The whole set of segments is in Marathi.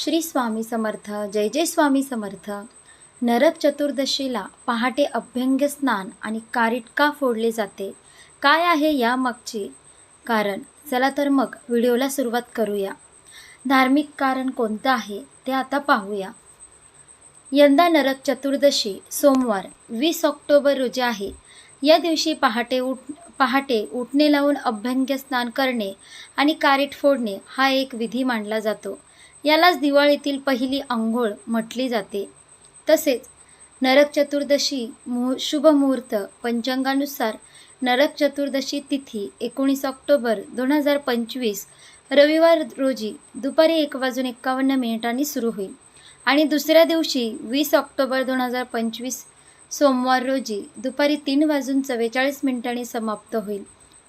श्री स्वामी समर्थ जय जय स्वामी समर्थ. नरक चतुर्दशीला पहाटे अभ्यंग स्नान आणि कारीट का फोडले जाते. काय आहे या मागचे? कारण चला तर मग व्हिडिओला सुरुवात करूया. धार्मिक कारण कोणतं आहे ते आता पाहूया. यंदा नरक चतुर्दशी सोमवार वीस ऑक्टोबर रोजी आहे. या दिवशी पहाटे उठ पहाटे उठणे लावून अभ्यंग स्नान करणे आणि कारीट फोडणे हा एक विधी मानला जातो. यालाच दिवाळीतील पहिली आंघोळ म्हटली जाते. तसेच नरक चतुर्दशी मुहू शुभ मुहूर्त पंचांगानुसार नरक चतुर्दशी तिथी एकोणीस ऑक्टोबर दोन हजार पंचवीस रविवार रोजी दुपारी एक वाजून एक्कावन्न मिनिटांनी सुरू होईल आणि दुसऱ्या दिवशी वीस ऑक्टोबर दोन हजार पंचवीस सोमवार रोजी दुपारी तीन वाजून चव्वेचाळीस मिनिटांनी समाप्त होईल.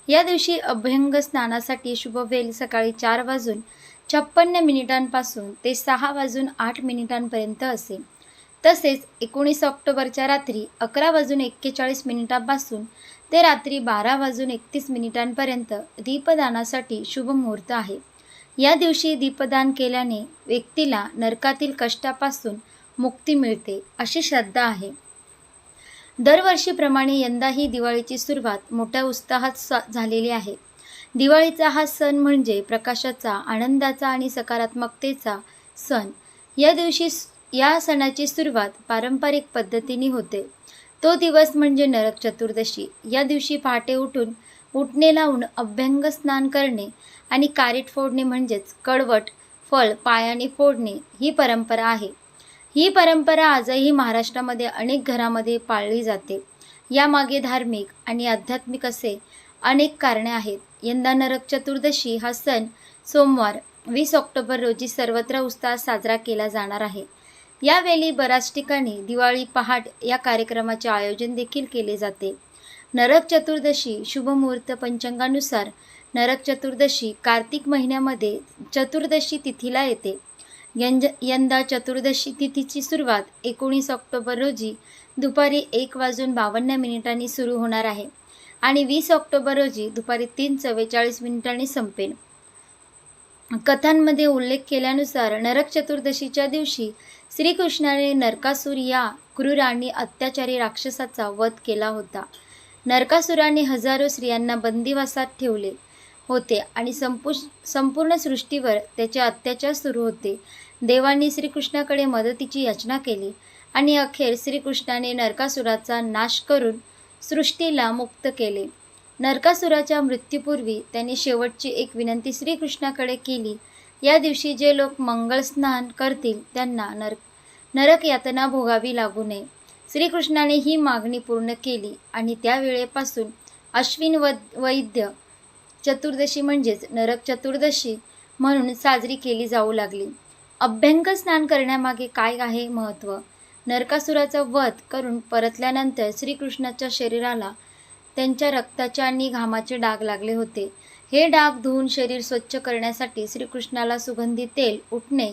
या दिवशी अभ्यंग स्नानासाठी शुभवेल सकाळी चार वाजून छप्पन्न मिनिटांपासून ते सहा वाजून आठ मिनिटांपर्यंत असेल तसेच एकोणीस ऑक्टोबरच्या रात्री अकरा वाजून एक्केचाळीस मिनिटांपासून ते रात्री बारा वाजून एकतीस मिनिटांपर्यंत दीपदानासाठी शुभ मुहूर्त आहे. या दिवशी दीपदान केल्याने व्यक्तीला नरकातील कष्टापासून मुक्ती मिळते अशी श्रद्धा आहे. दरवर्षीप्रमाणे यंदाही दिवाळीची सुरुवात मोठ्या उत्साहात सा झालेली आहे. दिवाळीचा हा सण म्हणजे प्रकाशाचा आनंदाचा आणि सकारात्मकतेचा सण. या दिवशी या सणाची सुरुवात पारंपरिक पद्धतीने होते. तो दिवस म्हणजे नरक चतुर्दशी. या दिवशी पहाटे उठून उठणे लावून अभ्यंग स्नान करणे आणि कारीट फोडणे म्हणजेच कडवट फळ पायाने फोडणे ही परंपरा आहे. ही परंपरा आजही महाराष्ट्रामध्ये अनेक घरामध्ये पाळली जाते. यामागे धार्मिक आणि आध्यात्मिक असे अनेक कारणे आहेत. यंदा नरक चतुर्दशी हा सण सोमवार वीस ऑक्टोबर रोजी सर्वत्र उत्साहात साजरा केला जाणार आहे. यावेळी बऱ्याच ठिकाणी दिवाळी पहाट या कार्यक्रमाचे आयोजन देखील केले जाते. नरक चतुर्दशी शुभ मुहूर्त पंचांगानुसार नरक चतुर्दशी कार्तिक महिन्यामध्ये चतुर्दशी तिथीला येते. यंज यंदा चतुर्दशी तिथीची सुरुवात एकोणीस ऑक्टोबर रोजी दुपारी एक वाजून बावन्न मिनिटांनी सुरू होणार आहे. आणि वीस ऑक्टोबर रोजी दुपारी तीन चव्वेचाळीस मिनिटांनी संपेल कथांमध्ये उल्लेख केल्यानुसार नरक चतुर्दशीच्या दिवशी श्रीकृष्णाने नरकासूर या क्रूर आणि अत्याचारी राक्षसाचा वध केला होता. नरकासुराने हजारो स्त्रियांना बंदिवासात ठेवले होते आणि संपु संपूर्ण सृष्टीवर त्याचे अत्याचार सुरू होते. देवांनी श्रीकृष्णाकडे मदतीची याचना केली आणि अखेर श्रीकृष्णाने नरकासुराचा नाश करून सृष्टीला मुक्त केले. नरकासुराच्या मृत्यूपूर्वी त्यांनी शेवटची एक विनंती श्रीकृष्णाकडे केली. या दिवशी जे लोक मंगळ स्नान करतील त्यांना नर नरक यातना भोगावी लागू नये. श्रीकृष्णाने ही मागणी पूर्ण केली आणि त्यावेळेपासून अश्विन व वैद्य चतुर्दशी म्हणजेच नरक चतुर्दशी म्हणून साजरी केली जाऊ लागली. अभ्यंग स्नान करण्यामागे काय आहे महत्त्व नरकासुराचा वध करून परतल्यानंतर श्रीकृष्णाच्या शरीराला त्यांच्या रक्ताचे आणि घामाचे डाग लागले होते. हे डाग धुवून शरीर स्वच्छ करण्यासाठी श्रीकृष्णाला सुगंधी तेल उठणे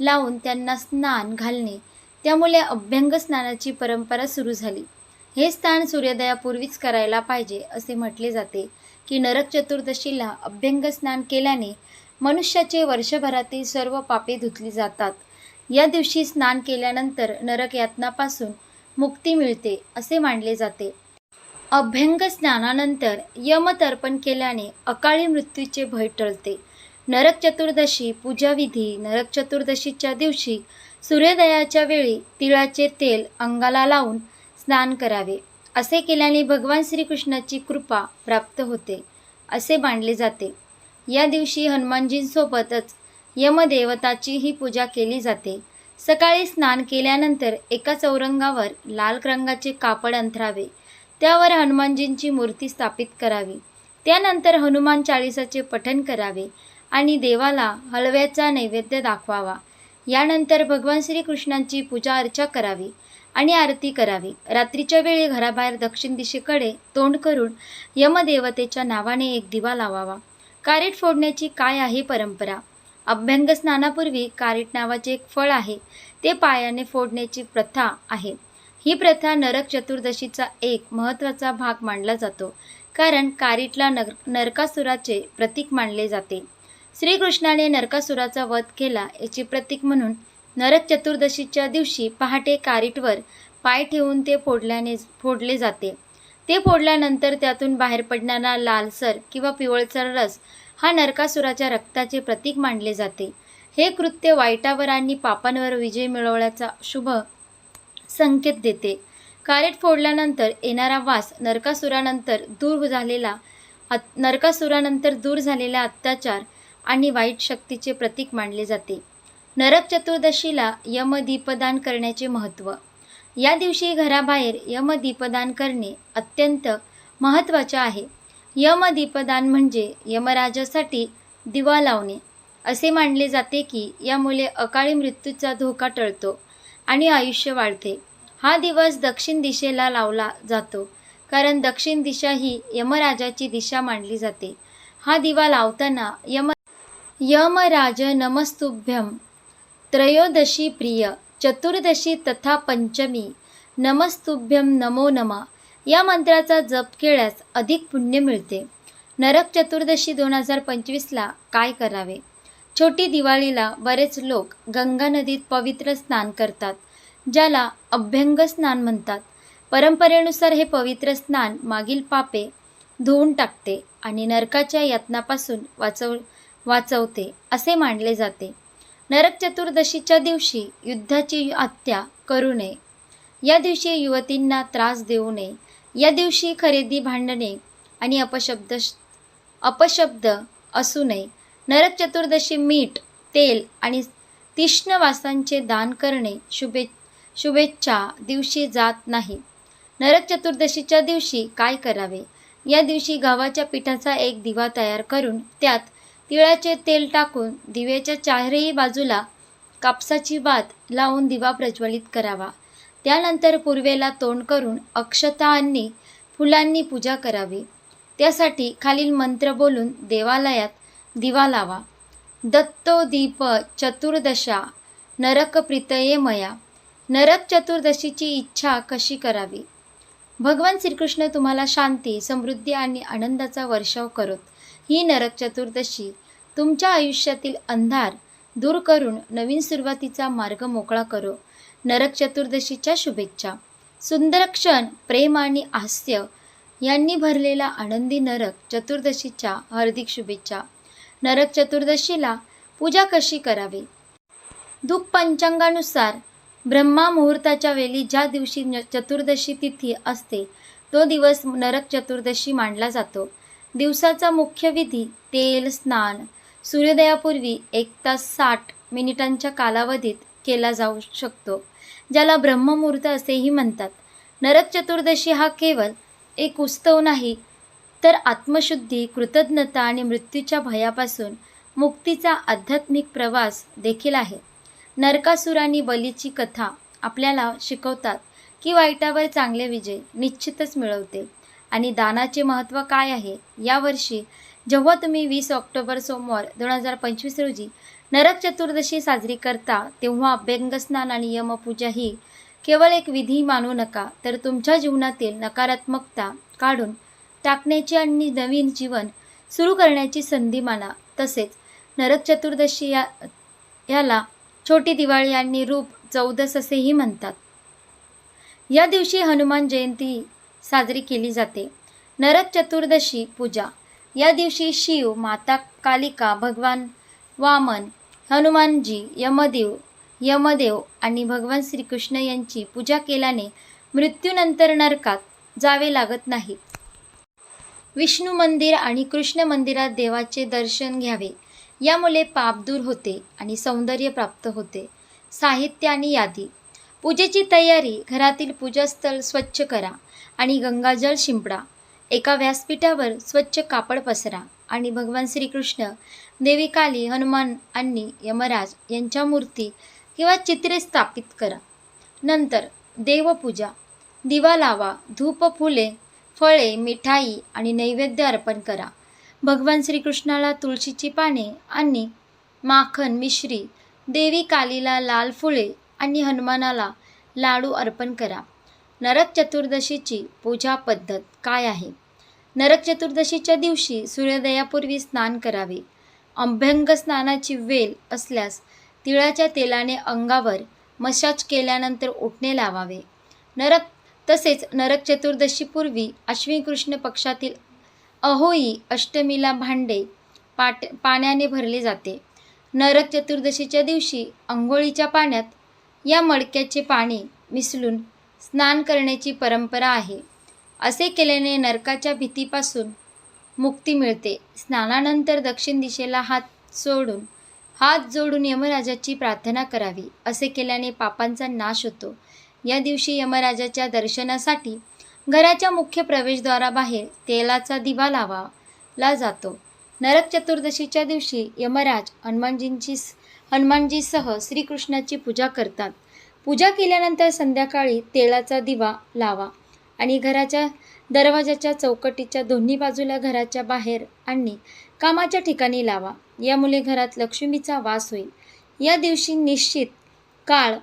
लावून त्यांना स्नान घालणे त्यामुळे अभ्यंग स्नानाची परंपरा सुरू झाली. हे स्थान सूर्योदयापूर्वीच करायला पाहिजे असे म्हटले जाते की नरक चतुर्दशीला अभ्यंग स्नान केल्याने मनुष्याचे वर्षभरातील सर्व पापे धुतली जातात. या दिवशी स्नान केल्यानंतर नरक यातनापासून मुक्ती मिळते असे मानले जाते. अभ्यंग स्नानानंतर यमतर्पण केल्याने अकाळी मृत्यूचे भय टळते. नरक चतुर्दशी पूजाविधी नरक चतुर्दशीच्या दिवशी सूर्योदयाच्या वेळी तिळाचे तेल अंगाला लावून स्नान करावे असे केल्याने भगवान श्रीकृष्णाची कृपा प्राप्त होते असे मानले जाते. या दिवशी हनुमानजींसोबतच यमदेवताची ही पूजा केली जाते. सकाळी स्नान केल्यानंतर एका चौरंगावर लाल रंगाचे कापड अंथरावे. त्यावर हनुमानजींची मूर्ती स्थापित करावी. त्यानंतर हनुमान चाळीसाचे पठण करावे आणि देवाला हलव्याचा नैवेद्य दाखवावा. यानंतर भगवान श्रीकृष्णांची पूजा अर्चा करावी आणि आरती करावी. रात्रीच्या वेळी घराबाहेर दक्षिण दिशेकडे तोंड करून यमदेवतेच्या नावाने एक दिवा लावावा. कारेट फोडण्याची काय आहे परंपरा? अभ्यंग स्नानापूर्वी कारीट नावाचे एक फळ आहे ते पायाने फोडण्याची प्रथा आहे. ही प्रथा नरक चतुर्दशीचा एक महत्त्वाचा भाग मानला जातो कारण कारीटला नर नरकासुराचे प्रतीक मानले जाते. श्रीकृष्णाने नरकासुराचा वध केला याचे प्रतीक म्हणून नरक चतुर्दशीच्या दिवशी पहाटे कारीटवर पाय ठेवून ते फोडल्याने फोडले जाते. ते फोडल्यानंतर त्यातून बाहेर पडणारा लालसर किंवा पिवळसर रस हा नरकासुराच्या रक्ताचे प्रतीक मानले जाते. हे कृत्य वाईटावर आणि पापांवर विजय मिळवण्याचा शुभ संकेत देते. कारेट फोडल्यानंतर येणारा वास नरकासुरानंतर दूर झालेला नरकासुरानंतर दूर झालेला अत्याचार आणि वाईट शक्तीचे प्रतीक मानले जाते. नरक चतुर्दशीला यमदीपदान करण्याचे महत्त्व या दिवशी घराबाहेर यमदीपदान करणे अत्यंत महत्त्वाचे आहे. यमदीपदान म्हणजे यमराजासाठी दिवा लावणे. असे मानले जाते की यामुळे अकाळी मृत्यूचा धोका टळतो आणि आयुष्य वाढते. हा दिवस दक्षिण दिशेला लावला जातो कारण दक्षिण दिशा ही यमराजाची दिशा मानली जाते. हा दिवा लावताना यम यमराज नमस्तुभ्यम त्रयोदशी प्रिय चतुर्दशी तथा पंचमी नमस्तुभ्यम नमो नमा. या मंत्राचा जप केल्यास अधिक पुण्य मिळते. नरक चतुर्दशी दोन हजार पंचवीसला काय करावे? छोटी दिवाळीला बरेच लोक गंगा नदीत पवित्र स्नान करतात ज्याला अभ्यंग स्नान म्हणतात. परंपरेनुसार हे पवित्र स्नान मागील पापे धुवून टाकते आणि नरकाच्या यातनापासून वाचव वाचवते असे मानले जाते. नरक चतुर्दशीच्या दिवशी युद्धाची हत्या करू नये या दिवशी युवतींना त्रास देऊ नये. या दिवशी खरेदी भांडणे आणि अपशब्द अपशब्द असू नये. नरक चतुर्दशी मीठ तेल आणि तीक्ष्ण वासांचे दान करणे शुभे शुभेच्छा दिवशी जात नाही. नरक चतुर्दशीच्या दिवशी काय करावे? या दिवशी गव्हाच्या पिठाचा एक दिवा तयार करून त्यात तिळाचे तेल टाकून दिव्याच्या चारही बाजूला कापसाची बात लावून दिवा प्रज्वलित करावा. त्यानंतर पूर्वेला तोंड करून अक्षता आणि फुलांनी पूजा करावी. त्यासाठी खालील मंत्र बोलून देवालयात दिवा लावा. दत्तो दीप चतुर्दशा नरक प्रितये मया. नरक चतुर्दशीची इच्छा कशी करावी? भगवान श्रीकृष्ण तुम्हाला शांती समृद्धी आणि आनंदाचा वर्षाव करत. ही नरक चतुर्दशी तुमच्या आयुष्यातील अंधार दूर करून नवीन सुरुवातीचा मार्ग मोकळा करो. नरक चतुर्दशीच्या शुभेच्छा. सुंदर क्षण प्रेम आणि हास्य यांनी भरलेला आनंदी नरक चतुर्दशीच्या हार्दिक शुभेच्छा. नरक चतुर्दशीला पूजा कशी करावी? दुःख पंचांगानुसार ब्रह्मा मुहूर्ताच्या वेळी ज्या दिवशी न- चतुर्दशी तिथी असते तो दिवस नरक चतुर्दशी मानला जातो. दिवसाचा मुख्य विधी तेल स्नान. सूर्योदयापूर्वी एक तास साठ मिनिटांच्या कालावधीत केला जाऊ शकतो. ज्याला ब्रह्ममुहूर्त असेही म्हणतात. नरक चतुर्दशी हा केवळ एक उत्सव नाही तर आत्मशुद्धी कृतज्ञता आणि मृत्यूच्या भयापासून मुक्तीचा आध्यात्मिक प्रवास देखील आहे. नरकासुर बलीची कथा आपल्याला शिकवतात की वाईटावर चांगले विजय निश्चितच मिळवते. आणि दानाचे महत्त्व काय आहे? यावर्षी जेव्हा तुम्ही वीस ऑक्टोबर सोमवार दोन हजार पंचवीस रोजी नरक चतुर्दशी साजरी करता तेव्हा अभ्यंगस्नान आणि यमपूजा ही केवळ एक विधी मानू नका तर तुमच्या जीवनातील नकारात्मकता काढून टाकण्याची आणि नवीन जीवन सुरू करण्याची संधी माना. तसेच नरक चतुर्दशी या याला छोटी दिवाळी आणि रूप चौदस असेही म्हणतात. या दिवशी हनुमान जयंती साजरी केली जाते. नरक चतुर्दशी पूजा. या दिवशी शिव माता कालिका भगवान वामन हनुमानजी यमदेव यमदेव आणि भगवान श्रीकृष्ण यांची पूजा केल्याने मृत्यूनंतर नरकात जावे लागत नाही. विष्णू मंदिर आणि कृष्ण मंदिरात देवाचे दर्शन घ्यावे. यामुळे पाप दूर होते आणि सौंदर्य प्राप्त होते. साहित्य आणि यादी. पूजेची तयारी घरातील पूजास्थळ स्वच्छ करा आणि गंगाजल शिंपडा. एका व्यासपीठावर स्वच्छ कापड पसरा आणि भगवान श्रीकृष्ण देवी काली हनुमान आणि यमराज यांच्या मूर्ती किंवा चित्रे स्थापित करा. नंतर देवपूजा दिवा लावा धूप फुले फळे मिठाई आणि नैवेद्य अर्पण करा. भगवान श्रीकृष्णाला तुळशीची पाने आणि माखन मिश्री देवी कालीला लाल फुले आणि हनुमानाला लाडू अर्पण करा. नरक चतुर्दशीची पूजा पद्धत काय आहे? नरक चतुर्दशीच्या दिवशी सूर्योदयापूर्वी स्नान करावे. अभ्यंग स्नानाची वेल असल्यास तिळाच्या तेलाने अंगावर मसाज केल्यानंतर उठणे लावावे. नरक तसेच नरक चतुर्दशीपूर्वी अश्विनी कृष्ण पक्षातील अहोई अष्टमीला भांडे पाट पाण्याने भरले जाते. नरक चतुर्दशीच्या दिवशी आंघोळीच्या पाण्यात या मडक्याचे पाणी मिसळून स्नान करण्याची परंपरा आहे. असे केल्याने नरकाच्या भीतीपासून मुक्ती मिळते. स्नानानंतर दक्षिण दिशेला हात सोडून हात जोडून यमराजाची प्रार्थना करावी असे केल्याने पापांचा नाश होतो. या दिवशी यमराजाच्या दर्शनासाठी घराच्या मुख्य प्रवेशद्वाराबाहेर तेलाचा दिवा लावाला जातो. नरक चतुर्दशीच्या दिवशी यमराज हनुमानजींची हनुमानजीसह श्रीकृष्णाची पूजा करतात. पूजा केल्यानंतर संध्याकाळी तेलाचा दिवा लावा आणि घराच्या दरवाजाच्या चौकटीच्या दोन्ही बाजूला घराच्या बाहेर आणि कामाच्या ठिकाणी लावा. यामुळे घरात लक्ष्मीचा वास होईल. या दिवशी निश्चित काळ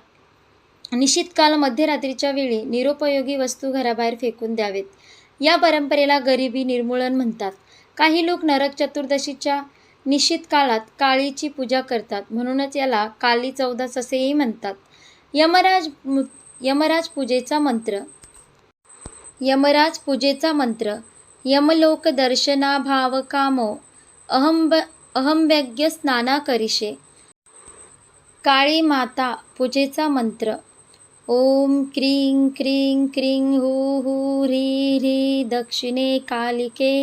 निश्चित काल मध्यरात्रीच्या वेळी निरुपयोगी वस्तू घराबाहेर फेकून द्यावेत. या परंपरेला गरिबी निर्मूलन म्हणतात. काही लोक नरक चतुर्दशीच्या निश्चित काळात काळीची पूजा करतात. म्हणूनच याला काली चौदास असेही म्हणतात. यमराज यमराज पूजेचा मंत्र यमराज पूजेचा मंत्र यमलोक दर्शनाभाव कामो अहंब अहंव्यज्ञ स्नाना करिषे। काळी माता पूजेचा मंत्र ओम क्रीं क्रीं क्रीं हू हू ह्री ह्री दक्षिणे कालिके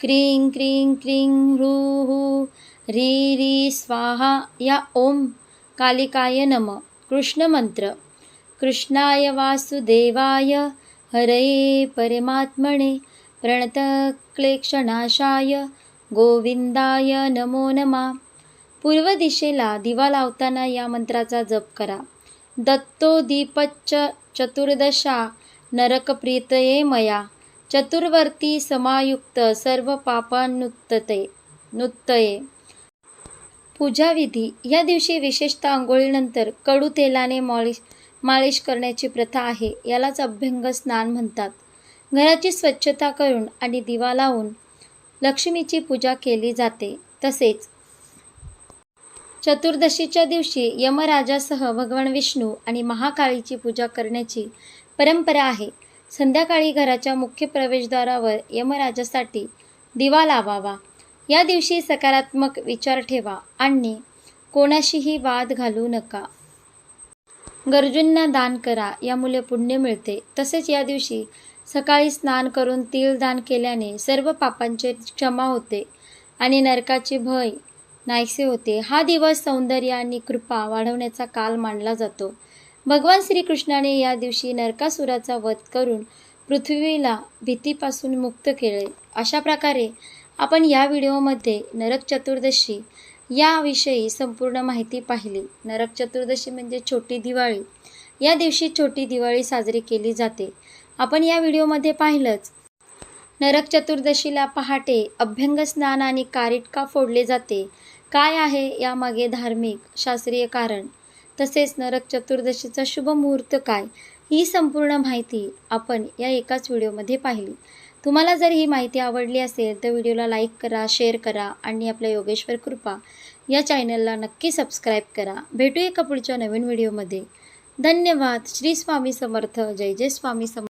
क्रीं क्रीं क्रीं हू हू ह्री ह्री स्वाहा या ओम कालिकाय नम। कृष्ण मंत्र कृष्णाय वासुदेवाय हरये परमात्मने प्रणतक्लेक्षनाशाय गोविंदाय नमो नमा. पूर्व दिशेला दिवा लावताना या मंत्राचा जप करा. दत्तो दीपच्च चतुर्दशा नरकप्रीतये मया. चतुर्वर्ती समायुक्त सर्व पापानुत्तते नुत्तये. पूजाविधी या दिवशी विशेषतः आंघोळीनंतर कडू तेलाने मॉलिश मालिश करण्याची प्रथा आहे यालाच अभ्यंग स्नान म्हणतात. घराची स्वच्छता करून आणि दिवा लावून लक्ष्मीची पूजा केली जाते तसेच चतुर्दशीच्या दिवशी यमराजासह भगवान विष्णू आणि महाकाळीची पूजा करण्याची परंपरा आहे. संध्याकाळी घराच्या मुख्य प्रवेशद्वारावर यमराजासाठी दिवा लावावा. या दिवशी सकारात्मक विचार ठेवा आणि कोणाशीही वाद घालू नका. गरजूंना दान करा यामुळे पुण्य मिळते. तसेच या दिवशी सकाळी स्नान करून तिळ दान केल्याने सर्व पापांचे क्षमा होते आणि नरकाचे भय नाहीसे होते. हा दिवस सौंदर्य आणि कृपा वाढवण्याचा काल मानला जातो. भगवान श्रीकृष्णाने या दिवशी नरकासुराचा वध करून पृथ्वीला भीतीपासून मुक्त केले. अशा प्रकारे आपण या व्हिडिओमध्ये नरक चतुर्दशी याविषयी संपूर्ण माहिती पाहिली. नरक चतुर्दशी म्हणजे छोटी दिवाळी. या दिवशी छोटी दिवाळी साजरी केली जाते. आपण या व्हिडिओमध्ये पाहिलंच. नरक चतुर्दशीला पहाटे अभ्यंग स्नान आणि कारिटका फोडले जाते. काय आहे यामागे धार्मिक शास्त्रीय कारण? तसेच नरक चतुर्दशीचा शुभ मुहूर्त काय? ही संपूर्ण माहिती आपण या एकाच व्हिडिओमध्ये पाहिली. तुम्हाला जर ही माहिती आवडली असेल तर व्हिडिओला लाईक करा शेअर करा आणि आपल्या योगेश्वर कृपा या चॅनलला नक्की सबस्क्राईब करा. भेटूया का पुढच्या नवीन व्हिडिओमध्ये. धन्यवाद. श्री स्वामी समर्थ. जय जय स्वामी समर्थ